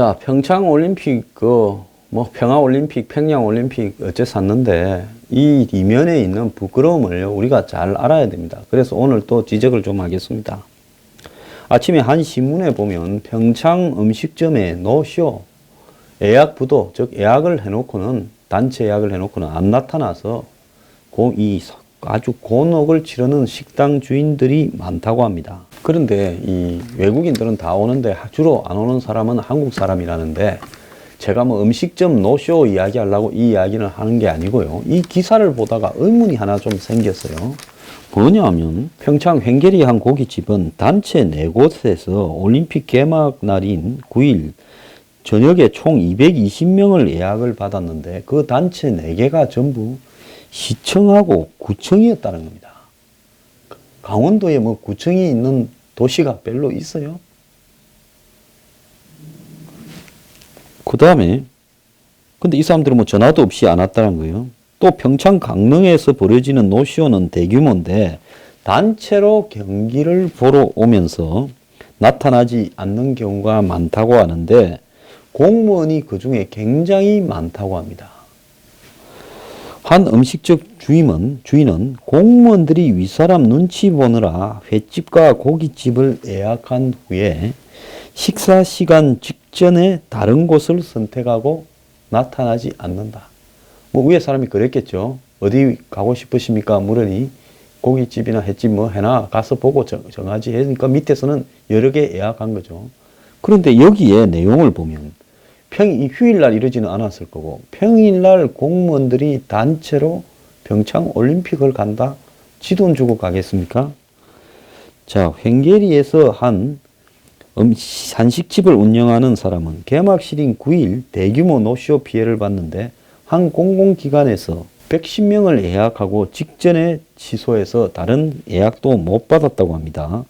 자, 평창 올림픽 그 뭐 평화 올림픽, 평양 올림픽 어째 샀는데 이 이면에 있는 부끄러움을 우리가 잘 알아야 됩니다. 그래서 오늘 또 지적을 좀 하겠습니다. 아침에 한 신문에 보면 평창 음식점에 노쇼 예약 부도 즉 예약을 해놓고는 단체 예약을 해놓고는 안 나타나서 고, 이 아주 곤혹을 치르는 식당 주인들이 많다고 합니다. 그런데 이 외국인들은 다 오는데 주로 안 오는 사람은 한국 사람이라는데 제가 뭐 음식점 노쇼 이야기 하려고 이 이야기를 하는 게 아니고요. 이 기사를 보다가 의문이 하나 좀 생겼어요. 뭐냐면 평창 횡계리 한 고깃집은 단체 네 곳에서 올림픽 개막 날인 9일 저녁에 총 220명을 예약을 받았는데 그 단체 4개가 전부 시청하고 구청이었다는 겁니다. 강원도에 뭐 구청이 있는 도시가 별로 있어요? 그 다음에 근데 이 사람들은 뭐 전화도 없이 안 왔다는 거예요. 또 평창 강릉에서 벌어지는 노쇼는 대규모인데 단체로 경기를 보러 오면서 나타나지 않는 경우가 많다고 하는데 공무원이 그 중에 굉장히 많다고 합니다. 한 음식점 주임은, 주인은 공무원들이 윗사람 눈치 보느라 횟집과 고깃집을 예약한 후에 식사 시간 직전에 다른 곳을 선택하고 나타나지 않는다. 뭐 위에 사람이 그랬겠죠. 어디 가고 싶으십니까? 물으니 고깃집이나 횟집 뭐 해나 가서 보고 정, 정하지 했으니까 밑에서는 여러 개 예약한 거죠. 그런데 여기에 내용을 보면 평, 이 휴일날 이러지는 않았을 거고 평일날 공무원들이 단체로 평창 올림픽을 간다? 지돈 주고 가겠습니까? 자, 횡계리에서 한 음, 한식집을 운영하는 사람은 개막실인 9일 대규모 노쇼 피해를 봤는데 한 공공기관에서 110명을 예약하고 직전에 취소해서 다른 예약도 못 받았다고 합니다.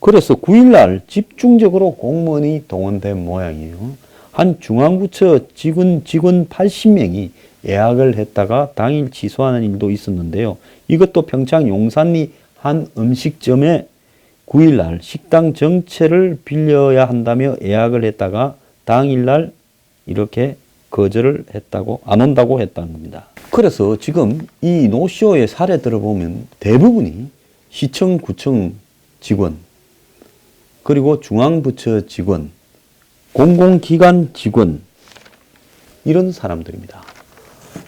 그래서 9일날 집중적으로 공무원이 동원된 모양이에요. 한 중앙부처 직원, 직원 80명이 예약을 했다가 당일 취소하는 일도 있었는데요. 이것도 평창 용산리 한 음식점에 9일날 식당 정체를 빌려야 한다며 예약을 했다가 당일날 이렇게 거절을 했다고 안 온다고 했다는 겁니다. 그래서 지금 이 노쇼의 사례들을 보면 대부분이 시청, 구청 직원 그리고 중앙부처 직원 공공기관 직원 이런 사람들입니다.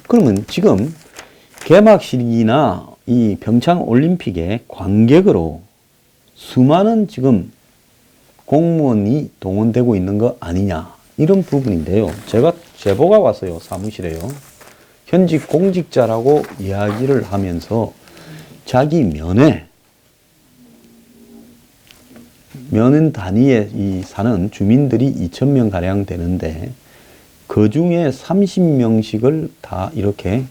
그러면 지금 개막식이나 이 평창 올림픽의 관객으로 수많은 지금 공무원이 동원되고 있는 거 아니냐 이런 부분인데요. 제가 제보가 왔어요 사무실에요. 현직 공직자라고 이야기를 하면서 자기 면회 면은 단위에 이 사는 주민들이 2,000명 가량 되는데 그 중에 30명씩을 다 이렇게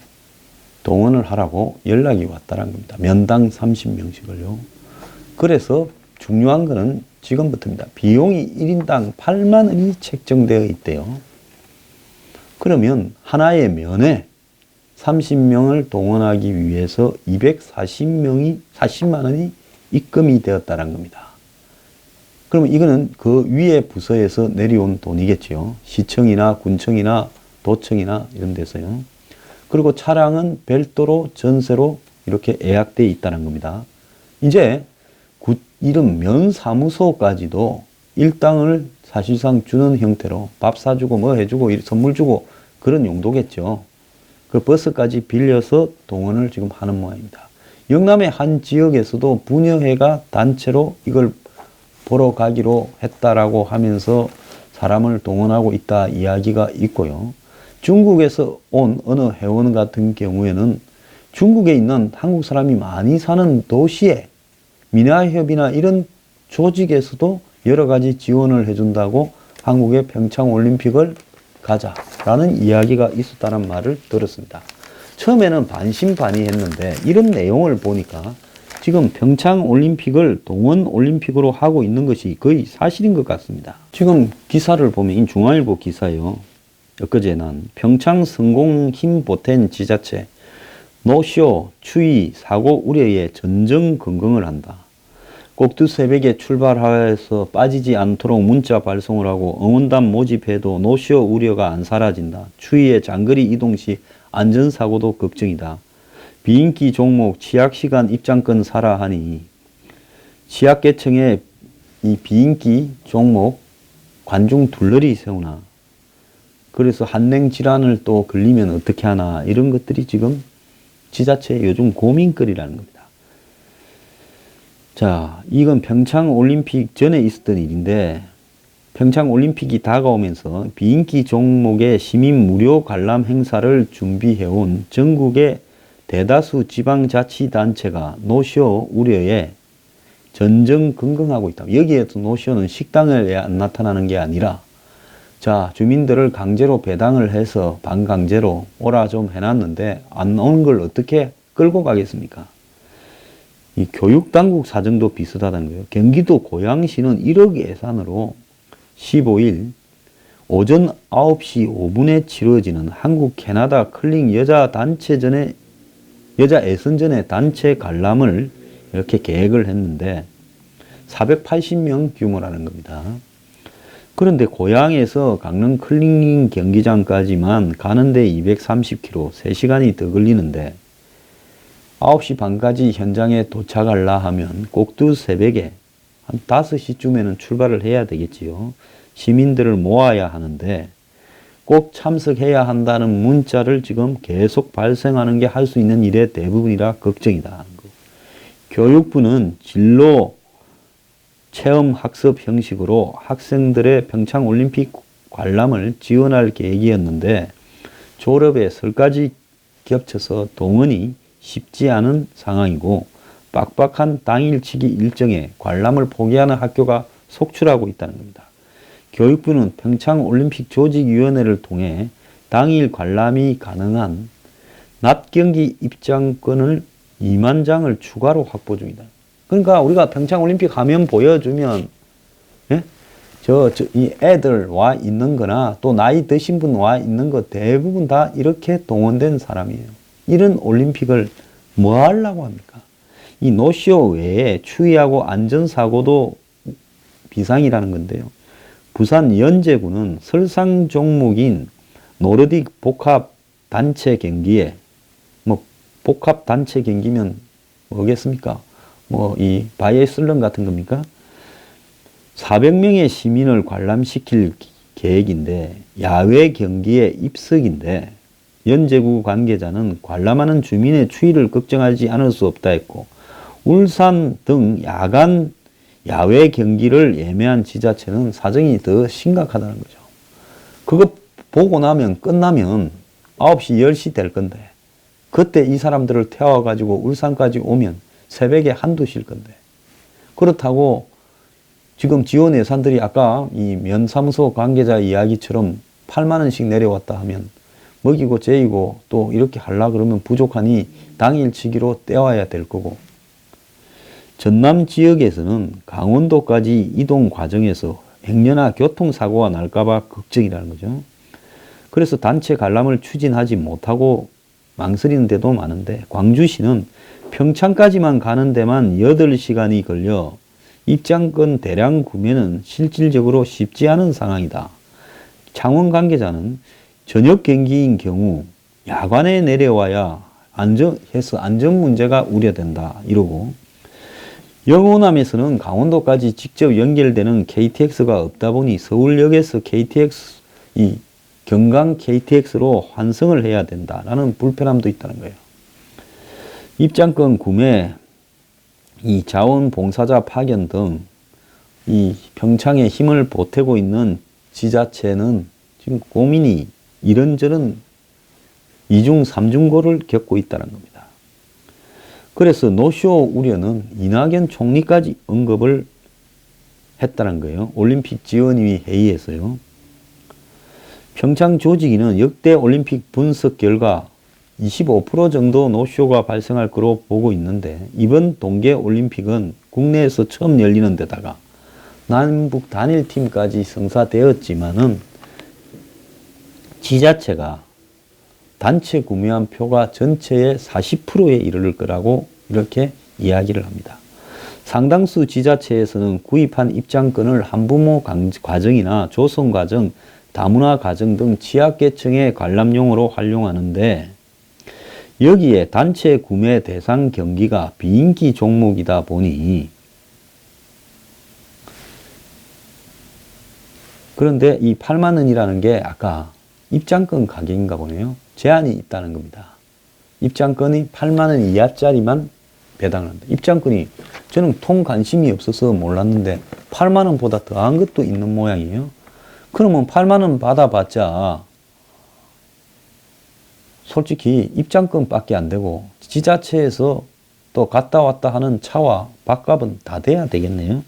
동원을 하라고 연락이 왔다는 겁니다. 면당 30명씩을요. 그래서 중요한 거는 지금부터입니다. 비용이 1인당 8만 원이 책정되어 있대요. 그러면 하나의 면에 30명을 동원하기 위해서 240명이 40만 원이 입금이 되었다는 겁니다. 그러면 이거는 그 위에 부서에서 내려온 돈이겠죠. 시청이나 군청이나 도청이나 이런 데서요. 그리고 차량은 별도로 전세로 이렇게 예약돼 있다는 겁니다. 이제 구, 이런 면사무소까지도 일당을 사실상 주는 형태로 밥 사주고 뭐 해주고 선물 주고 그런 용도겠죠. 그 버스까지 빌려서 동원을 지금 하는 모양입니다. 영남의 한 지역에서도 부녀회가 단체로 이걸 보러 가기로 했다라고 하면서 사람을 동원하고 있다 이야기가 있고요. 중국에서 온 어느 회원 같은 경우에는 중국에 있는 한국 사람이 많이 사는 도시에 민화협이나 이런 조직에서도 여러 가지 지원을 해준다고 한국의 평창 올림픽을 가자라는 이야기가 있었다는 말을 들었습니다. 처음에는 반신반의했는데 이런 내용을 보니까 지금 평창 올림픽을 동원 올림픽으로 하고 있는 것이 거의 사실인 것 같습니다. 지금 기사를 보면 중앙일보 기사요. 엊그제 난 평창 성공 힘 보탠 지자체 노쇼 추위 사고 우려에 전정긍긍을 한다. 꼭두 새벽에 출발하여서 빠지지 않도록 문자 발송을 하고 응원단 모집해도 노쇼 우려가 안 사라진다. 추위에 장거리 이동 시 안전사고도 걱정이다. 비인기 종목 취약시간 입장권 사라 하니 취약계층에 이 비인기 종목 관중 둘러리 세우나 그래서 한냉 질환을 또 걸리면 어떻게 하나 이런 것들이 지금 지자체 요즘 고민거리라는 겁니다. 자, 이건 평창 올림픽 전에 있었던 일인데 평창 올림픽이 다가오면서 비인기 종목의 시민 무료 관람 행사를 준비해온 전국의 대다수 지방자치단체가 노쇼 우려에 전전긍긍하고 있다. 여기에도 노쇼는 식당에 안 나타나는 게 아니라 자 주민들을 강제로 배당을 해서 반강제로 오라 좀 해놨는데 안 오는 걸 어떻게 끌고 가겠습니까? 이 교육당국 사정도 비슷하다는 거예요. 경기도 고양시는 1억 예산으로 15일 오전 9시 5분에 치러지는 한국 캐나다 클링 여자 단체전의 여자 예선전의 단체 관람을 이렇게 계획을 했는데 480명 규모라는 겁니다. 그런데 고향에서 강릉 클링 경기장까지만 가는데 230km, 3시간이 더 걸리는데 9시 반까지 현장에 도착하려 하면 꼭두 새벽에 한 5시쯤에는 출발을 해야 되겠지요. 시민들을 모아야 하는데 꼭 참석해야 한다는 문자를 지금 계속 발생하는 게 할 수 있는 일의 대부분이라 걱정이다. 교육부는 진로 체험 학습 형식으로 학생들의 평창 올림픽 관람을 지원할 계획이었는데 졸업에 설까지 겹쳐서 동원이 쉽지 않은 상황이고 빡빡한 당일치기 일정에 관람을 포기하는 학교가 속출하고 있다는 겁니다. 교육부는 평창 올림픽 조직위원회를 통해 당일 관람이 가능한 낮 경기 입장권을 2만 장을 추가로 확보 중이다. 그러니까 우리가 평창 올림픽 가면 보여주면 예? 저, 저, 이 애들 와 있는 거나 또 나이 드신 분 와 있는 거 대부분 다 이렇게 동원된 사람이에요. 이런 올림픽을 뭐 하려고 합니까? 이 노쇼 외에 추위하고 안전사고도 비상이라는 건데요. 부산 연제구는 설상 종목인 노르딕 복합 단체 경기에 뭐 복합 단체 경기면 뭐겠습니까? 뭐 이 바이애슬런 같은 겁니까? 400명의 시민을 관람시킬 계획인데 야외 경기에 입석인데 연제구 관계자는 관람하는 주민의 추위를 걱정하지 않을 수 없다 했고 울산 등 야간 야외 경기를 예매한 지자체는 사정이 더 심각하다는 거죠. 그거 보고 나면 끝나면 9시, 10시 될 건데 그때 이 사람들을 태워가지고 울산까지 오면 새벽에 한두 실 건데 그렇다고 지금 지원 예산들이 아까 이 면사무소 관계자 이야기처럼 8만 원씩 내려왔다 하면 먹이고 재이고 또 이렇게 하려 그러면 부족하니 당일치기로 떼와야 될 거고 전남 지역에서는 강원도까지 이동 과정에서 행여나 교통사고가 날까봐 걱정이라는 거죠. 그래서 단체 관람을 추진하지 못하고 망설이는 데도 많은데 광주시는 평창까지만 가는 데만 8시간이 걸려 입장권 대량 구매는 실질적으로 쉽지 않은 상황이다. 창원 관계자는 저녁 경기인 경우 야간에 내려와야 안전, 해서 안전 문제가 우려된다. 이러고 영호남에서는 강원도까지 직접 연결되는 KTX가 없다 보니 서울역에서 KTX, 이 경강 KTX로 환승을 해야 된다라는 불편함도 있다는 거예요. 입장권 구매, 이 자원봉사자 파견 등 이 평창에 힘을 보태고 있는 지자체는 지금 고민이 이런저런 이중 삼중고를 겪고 있다는 겁니다. 그래서 노쇼 우려는 이낙연 총리까지 언급을 했다는 거예요. 올림픽 지원위 회의에서요. 평창 조직위는 역대 올림픽 분석 결과 25% 정도 노쇼가 발생할 거로 보고 있는데 이번 동계 올림픽은 국내에서 처음 열리는 데다가 남북 단일팀까지 성사되었지만은 지자체가 단체 구매한 표가 전체의 40%에 이르를 거라고 이렇게 이야기를 합니다. 상당수 지자체에서는 구입한 입장권을 한부모 강- 과정이나 조성 과정, 다문화 과정 등 취약계층의 관람용으로 활용하는데 여기에 단체 구매 대상 경기가 비인기 종목이다 보니 그런데 이 8만 원이라는 게 아까 입장권 가격인가 보네요. 제한이 있다는 겁니다. 입장권이 8만 원 이하짜리만 배당을 한다. 입장권이 저는 통 관심이 없어서 몰랐는데 8만 원보다 더한 것도 있는 모양이에요. 그러면 8만 원 받아봤자 솔직히 입장권밖에 안 되고 지자체에서 또 갔다 왔다 하는 차와 밥값은 다 돼야 되겠네요.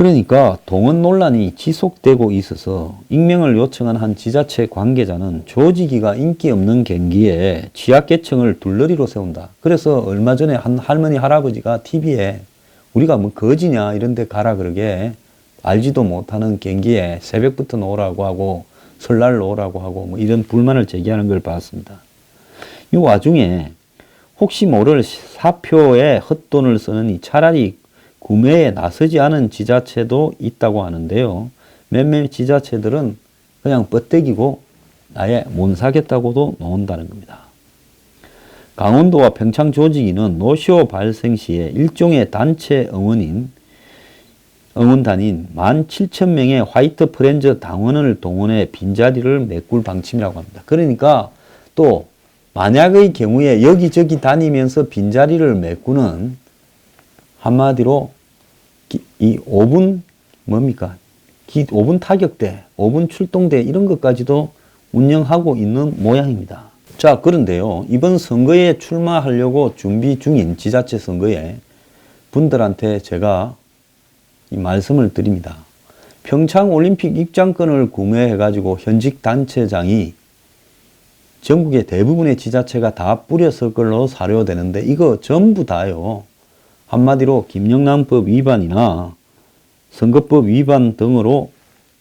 그러니까 동원 논란이 지속되고 있어서 익명을 요청한 한 지자체 관계자는 조직이가 인기 없는 경기에 취약계층을 둘러리로 세운다. 그래서 얼마 전에 한 할머니 할아버지가 TV에 우리가 뭐 거지냐 이런 데 가라 그러게 알지도 못하는 경기에 새벽부터 놓으라고 하고 설날 놓으라고 하고 뭐 이런 불만을 제기하는 걸 봤습니다. 이 와중에 혹시 모를 사표에 헛돈을 쓰느니 차라리 구매에 나서지 않은 지자체도 있다고 하는데요. 몇몇 지자체들은 그냥 뻗대기고 아예 못 사겠다고도 놓은다는 겁니다. 강원도와 평창 조직위는 노쇼 발생 시에 일종의 단체 응원인 응원단인 17,000명의 화이트 프렌즈 당원을 동원해 빈자리를 메꿀 방침이라고 합니다. 그러니까 또 만약의 경우에 여기저기 다니면서 빈자리를 메꾸는 한마디로 기- 이 5분 뭡니까? 기, 5분 타격대, 5분 출동대 이런 것까지도 운영하고 있는 모양입니다. 자, 그런데요. 이번 선거에 출마하려고 준비 중인 지자체 선거에 분들한테 제가 이 말씀을 드립니다. 평창 올림픽 입장권을 구매해 가지고 현직 단체장이 전국의 대부분의 지자체가 다 뿌렸을 걸로 사료되는데 이거 전부 다요. 한마디로 김영란법 위반이나 선거법 위반 등으로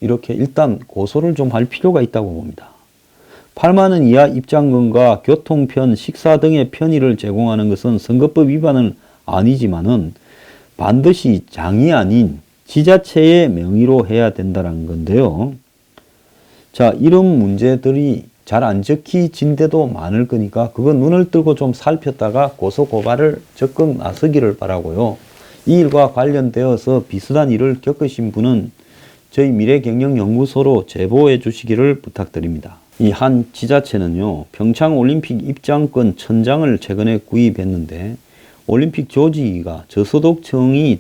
이렇게 일단 고소를 좀 할 필요가 있다고 봅니다. 8만 원 이하 입장권과 교통편, 식사 등의 편의를 제공하는 것은 선거법 위반은 아니지만은 반드시 장이 아닌 지자체의 명의로 해야 된다는 건데요. 자, 이런 문제들이 잘 안 적히진 데도 많을 거니까 그거 눈을 뜨고 좀 살폈다가 고소 고발을 적극 나서기를 바라고요. 이 일과 관련되어서 비슷한 일을 겪으신 분은 저희 미래경영연구소로 제보해 주시기를 부탁드립니다. 이 한 지자체는요, 평창 올림픽 입장권 천장을 최근에 구입했는데 올림픽 조직위가 저소득층이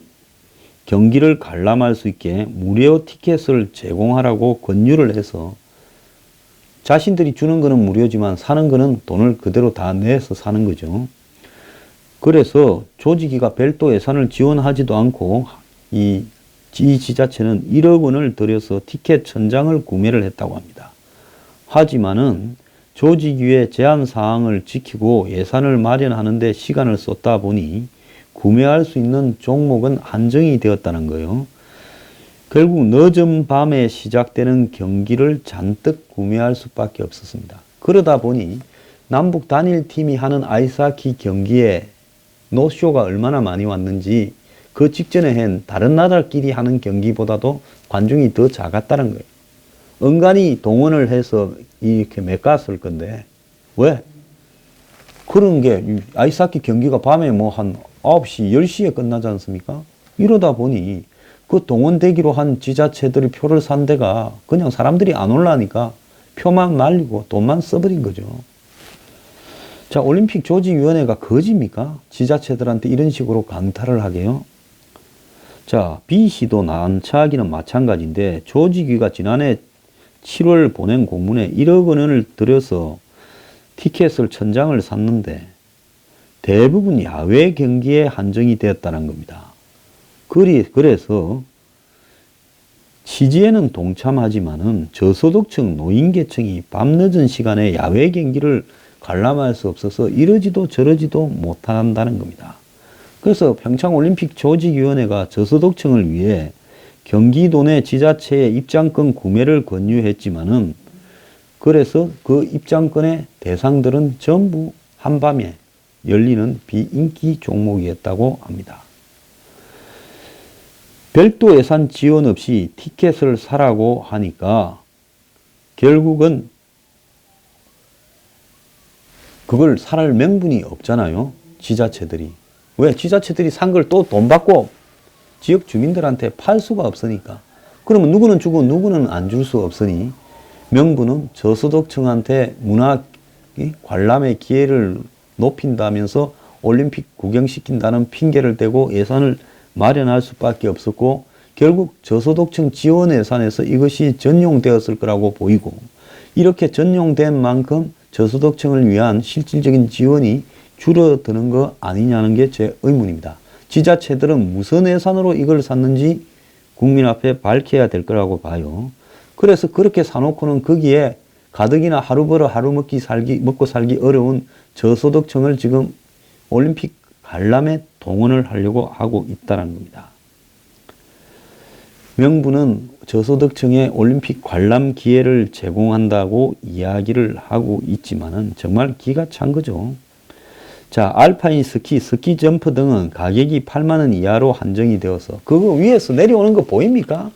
경기를 관람할 수 있게 무료 티켓을 제공하라고 권유를 해서 자신들이 주는 거는 무료지만 사는 거는 돈을 그대로 다 내서 사는 거죠. 그래서 조직위가 별도 예산을 지원하지도 않고 이, 이 지자체는 1억 원을 들여서 티켓 천장을 구매를 했다고 합니다. 하지만은 조직위의 제한 사항을 지키고 예산을 마련하는데 시간을 쏟다 보니 구매할 수 있는 종목은 한정이 되었다는 거예요. 결국 늦은 밤에 시작되는 경기를 잔뜩 구매할 수밖에 없었습니다. 그러다 보니 남북 단일팀이 하는 아이스하키 경기에 노쇼가 얼마나 많이 왔는지 그 직전에 한 다른 나라끼리 하는 경기보다도 관중이 더 작았다는 거예요. 은간히 동원을 해서 이렇게 메꿨을 건데 왜? 그런 게이 아이스하키 경기가 밤에 뭐 한 9시, 10시에 끝나지 않습니까? 이러다 보니 그 동원되기로 한 지자체들이 표를 산 데가 그냥 사람들이 안 올라니까 표만 날리고 돈만 써버린 거죠. 자, 올림픽 조직위원회가 거짓입니까? 지자체들한테 이런 식으로 강탈을 하게요? 자, B씨도 난처하기는 마찬가지인데 조직위가 지난해 7월 보낸 공문에 1억 원을 들여서 티켓을 천장을 샀는데 대부분 야외 경기에 한정이 되었다는 겁니다. 그리, 그래서 취지에는 동참하지만은 저소득층 노인계층이 밤늦은 시간에 야외 경기를 관람할 수 없어서 이러지도 저러지도 못한다는 겁니다. 그래서 평창올림픽 조직위원회가 저소득층을 위해 경기도 내 지자체의 입장권 구매를 권유했지만은 그래서 그 입장권의 대상들은 전부 한밤에 열리는 비인기 종목이었다고 합니다. 별도 예산 지원 없이 티켓을 사라고 하니까 결국은 그걸 살 명분이 없잖아요. 지자체들이. 왜? 지자체들이 산 걸 또 돈 받고 지역 주민들한테 팔 수가 없으니까. 그러면 누구는 주고 누구는 안 줄 수 없으니 명분은 저소득층한테 문화 이 관람의 기회를 높인다면서 올림픽 구경시킨다는 핑계를 대고 예산을 마련할 수밖에 없었고 결국 저소득층 지원 예산에서 이것이 전용되었을 거라고 보이고 이렇게 전용된 만큼 저소득층을 위한 실질적인 지원이 줄어드는 거 아니냐는 게 제 의문입니다. 지자체들은 무슨 예산으로 이걸 샀는지 국민 앞에 밝혀야 될 거라고 봐요. 그래서 그렇게 사놓고는 거기에 가득이나 하루 벌어 하루 먹기 살기 먹고 살기 어려운 저소득층을 지금 올림픽 관람에 동원을 하려고 하고 있다는 겁니다. 명분은 저소득층에 올림픽 관람 기회를 제공한다고 이야기를 하고 있지만은 정말 기가 찬 거죠. 자, 알파인 스키, 스키 점프 등은 가격이 8만 원 이하로 한정이 되어서 그거 위에서 내려오는 거 보입니까?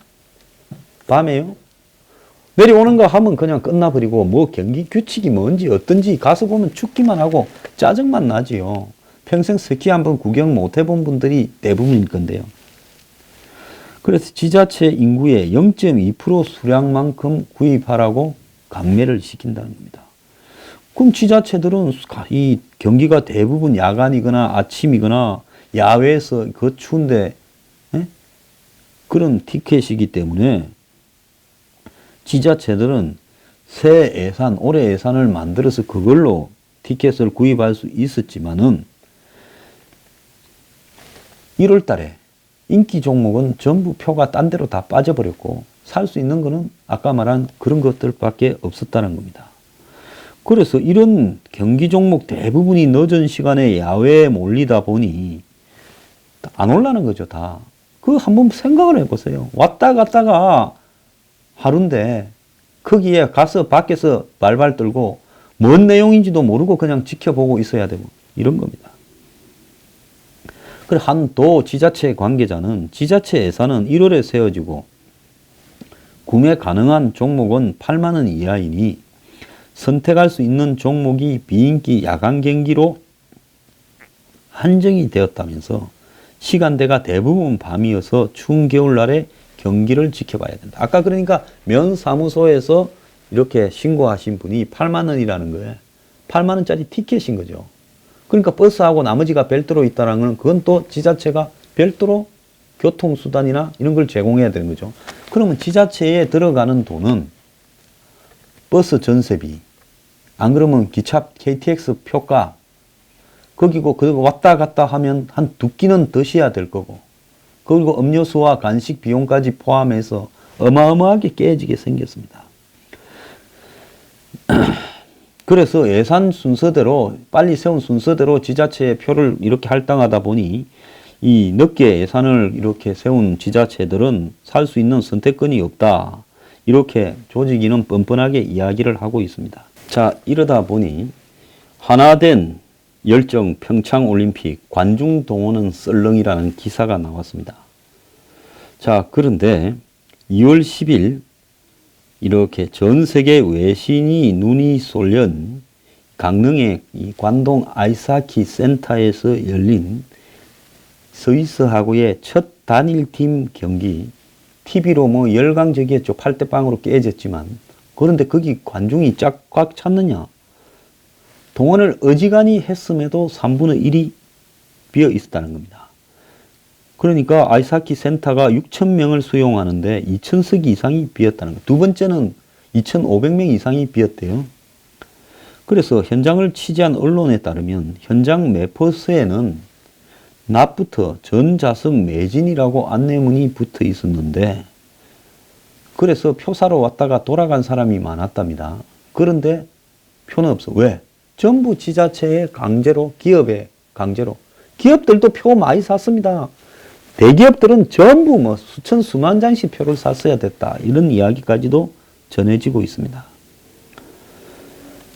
밤에요? 내려오는 거 하면 그냥 끝나버리고 뭐 경기 규칙이 뭔지 어떤지 가서 보면 죽기만 하고 짜증만 나지요. 평생 스키 한번 구경 못 해본 분들이 대부분일 건데요. 그래서 지자체 인구의 0.2% 수량만큼 구입하라고 감매를 시킨다는 겁니다. 그럼 지자체들은 이 경기가 대부분 야간이거나 아침이거나 야외에서 그 추운데 에? 그런 티켓이기 때문에 지자체들은 새 예산, 올해 예산을 만들어서 그걸로 티켓을 구입할 수 있었지만은 1월 달에 인기 종목은 전부 표가 딴 데로 다 빠져버렸고 살 수 있는 거는 아까 말한 그런 것들밖에 없었다는 겁니다. 그래서 이런 경기 종목 대부분이 늦은 시간에 야외에 몰리다 보니 안 올라는 거죠, 다. 그 한번 생각을 해보세요. 왔다 갔다가 하루인데 거기에 가서 밖에서 발발 떨고 뭔 내용인지도 모르고 그냥 지켜보고 있어야 되고 이런 겁니다. 한도 지자체 관계자는 지자체 예산은 1월에 세워지고 구매 가능한 종목은 8만 원 이하이니 선택할 수 있는 종목이 비인기 야간 경기로 한정이 되었다면서 시간대가 대부분 밤이어서 추운 겨울날에 경기를 지켜봐야 된다. 아까 그러니까 면사무소에서 이렇게 신고하신 분이 8만 원이라는 거예요. 8만 원짜리 티켓인 거죠. 그러니까 버스하고 나머지가 별도로 있다는 건 그건 또 지자체가 별도로 교통수단이나 이런 걸 제공해야 되는 거죠. 그러면 지자체에 들어가는 돈은 버스 전세비, 안 그러면 기차 KTX 표가, 거기고 그리고 왔다 갔다 하면 한 두 끼는 드셔야 될 거고, 그리고 음료수와 간식 비용까지 포함해서 어마어마하게 깨지게 생겼습니다. 그래서 예산 순서대로 빨리 세운 순서대로 지자체의 표를 이렇게 할당하다 보니 이 늦게 예산을 이렇게 세운 지자체들은 살 수 있는 선택권이 없다. 이렇게 조직위는 뻔뻔하게 이야기를 하고 있습니다. 자, 이러다 보니 하나된 열정 평창 올림픽 관중 동원은 썰렁이라는 기사가 나왔습니다. 자, 그런데 2월 10일 이렇게 전 세계 외신이 눈이 쏠린 강릉의 이 관동 아이스하키 센터에서 열린 스위스하고의 첫 단일팀 경기 TV로 뭐 열광적이었죠. 8대0으로 깨졌지만 그런데 거기 관중이 짝꽉 찼느냐 동원을 어지간히 했음에도 3분의 1이 비어 있었다는 겁니다. 그러니까 아이스하키 센터가 6천 명을 수용하는데 2천석 이상이 비었다는 거. 두 번째는 2,500명 이상이 비었대요. 그래서 현장을 취재한 언론에 따르면 현장 매퍼스에는 낮부터 전자석 매진이라고 안내문이 붙어 있었는데 그래서 표 사러 왔다가 돌아간 사람이 많았답니다. 그런데 표는 없어. 왜? 전부 지자체의 강제로 기업의 강제로 기업들도 표 많이 샀습니다. 대기업들은 전부 뭐 수천 수만 장씩 표를 샀어야 됐다. 이런 이야기까지도 전해지고 있습니다.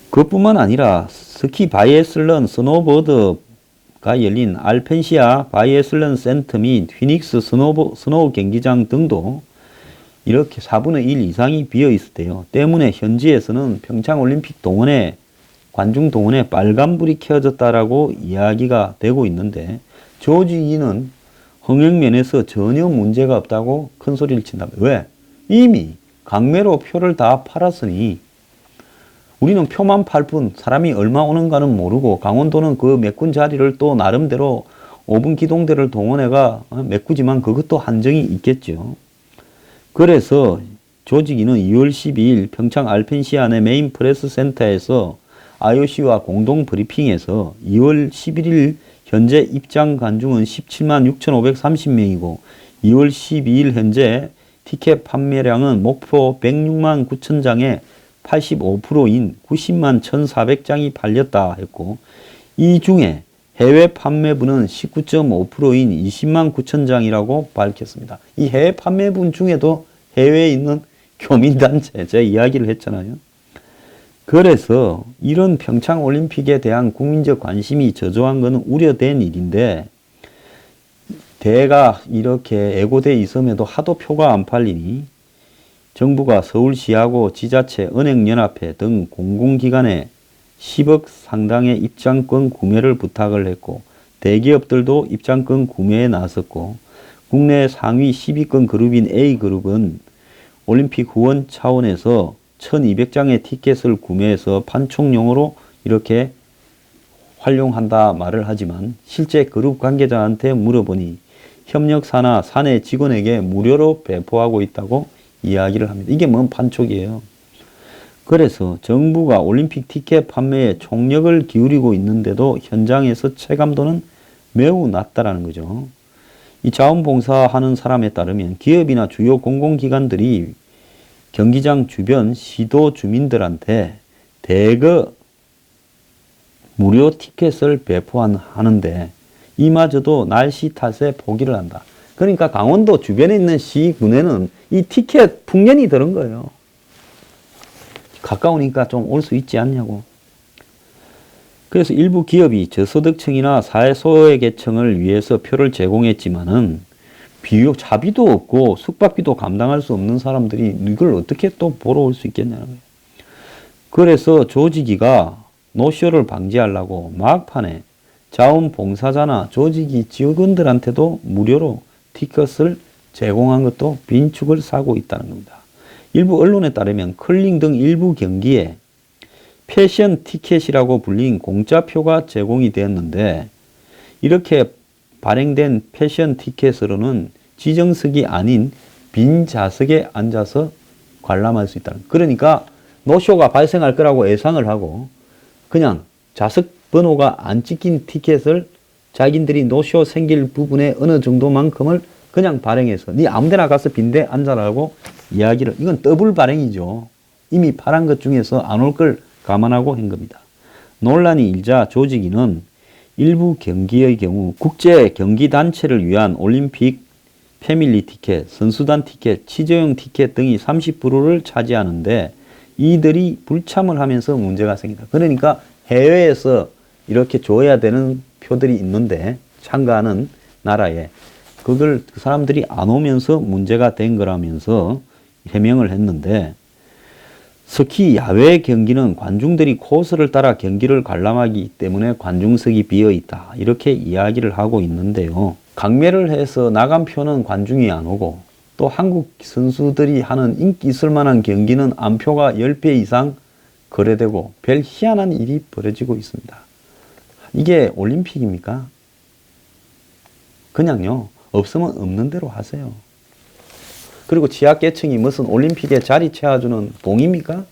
그것뿐만 아니라 스키 바이애슬런 스노보드가 열린 알펜시아 바이애슬런 센터 및 휘닉스 스노보, 스노우 경기장 등도 이렇게 4분의 1 이상이 비어 있을 때요. 때문에 현지에서는 평창올림픽 동원에 관중 동원에 빨간불이 켜졌다라고 이야기가 되고 있는데 조직위는 흥행면에서 전혀 문제가 없다고 큰 소리를 친다. 왜? 이미 강매로 표를 다 팔았으니 우리는 표만 팔 뿐 사람이 얼마 오는가는 모르고 강원도는 그 메꾼 자리를 또 나름대로 5분 기동대를 동원해가 어, 메꾸지만 그것도 한정이 있겠죠. 그래서 조직위는 2월 12일 평창 알펜시안의 메인 프레스 센터에서 IOC와 공동 브리핑에서 2월 11일 현재 입장 관중은 17만 6,530명이고 2월 12일 현재 티켓 판매량은 목표 106만 9천 장에 85%인 90만 1,400장이 팔렸다 했고 이 중에 해외 판매분은 19.5%인 20만 9천 장이라고 밝혔습니다. 이 해외 판매분 중에도 해외에 있는 교민단체, 제가 이야기를 했잖아요. 그래서 이런 평창 올림픽에 대한 국민적 관심이 저조한 것은 우려된 일인데 대가 이렇게 애고돼 있음에도 하도 표가 안 팔리니 정부가 서울시하고 지자체, 은행연합회 등 공공기관에 10억 상당의 입장권 구매를 부탁을 했고 대기업들도 입장권 구매에 나섰고 국내 상위 10위권 그룹인 A그룹은 올림픽 후원 차원에서 1200장의 티켓을 구매해서 판촉용으로 이렇게 활용한다 말을 하지만 실제 그룹 관계자한테 물어보니 협력사나 사내 직원에게 무료로 배포하고 있다고 이야기를 합니다. 이게 뭔 판촉이에요. 그래서 정부가 올림픽 티켓 판매에 총력을 기울이고 있는데도 현장에서 체감도는 매우 낮다라는 거죠. 이 자원봉사하는 사람에 따르면 기업이나 주요 공공기관들이 경기장 주변 시도 주민들한테 대거 무료 티켓을 배포하는데 이마저도 날씨 탓에 포기를 한다. 그러니까 강원도 주변에 있는 시군에는 이 티켓 풍년이 들은 거예요. 가까우니까 좀 올 수 있지 않냐고. 그래서 일부 기업이 저소득층이나 사회소외계층을 위해서 표를 제공했지만은 비용 자비도 없고 숙박비도 감당할 수 없는 사람들이 이걸 어떻게 또 보러 올 수 있겠냐는 거예요. 그래서 조직위가 노쇼를 방지하려고 막판에 자원봉사자나 조직위 직원들한테도 무료로 티켓을 제공한 것도 빈축을 사고 있다는 겁니다. 일부 언론에 따르면 클링 등 일부 경기에 패션 티켓이라고 불린 공짜표가 제공이 되었는데 이렇게 발행된 패션 티켓으로는 지정석이 아닌 빈 좌석에 앉아서 관람할 수 있다는 그러니까 노쇼가 발생할 거라고 예상을 하고 그냥 좌석 번호가 안 찍힌 티켓을 자기들이 노쇼 생길 부분에 어느 정도만큼을 그냥 발행해서 네 아무데나 가서 빈대 앉아라고 이야기를 이건 더블 발행이죠. 이미 팔한 것 중에서 안 올 걸 감안하고 한 겁니다. 논란이 일자 조직위는 일부 경기의 경우 국제 경기 단체를 위한 올림픽 패밀리 티켓, 선수단 티켓, 취재용 티켓 등이 30%를 차지하는데 이들이 불참을 하면서 문제가 생긴다. 그러니까 해외에서 이렇게 줘야 되는 표들이 있는데 참가하는 나라에 그걸 그 사람들이 안 오면서 문제가 된 거라면서 해명을 했는데 스키 야외 경기는 관중들이 코스를 따라 경기를 관람하기 때문에 관중석이 비어 있다. 이렇게 이야기를 하고 있는데요. 강매를 해서 나간 표는 관중이 안 오고 또 한국 선수들이 하는 인기 있을 만한 경기는 안표가 10배 이상 거래되고 별 희한한 일이 벌어지고 있습니다. 이게 올림픽입니까? 그냥요, 없으면 없는 대로 하세요. 그리고 취약계층이 무슨 올림픽에 자리 채워주는 봉입니까?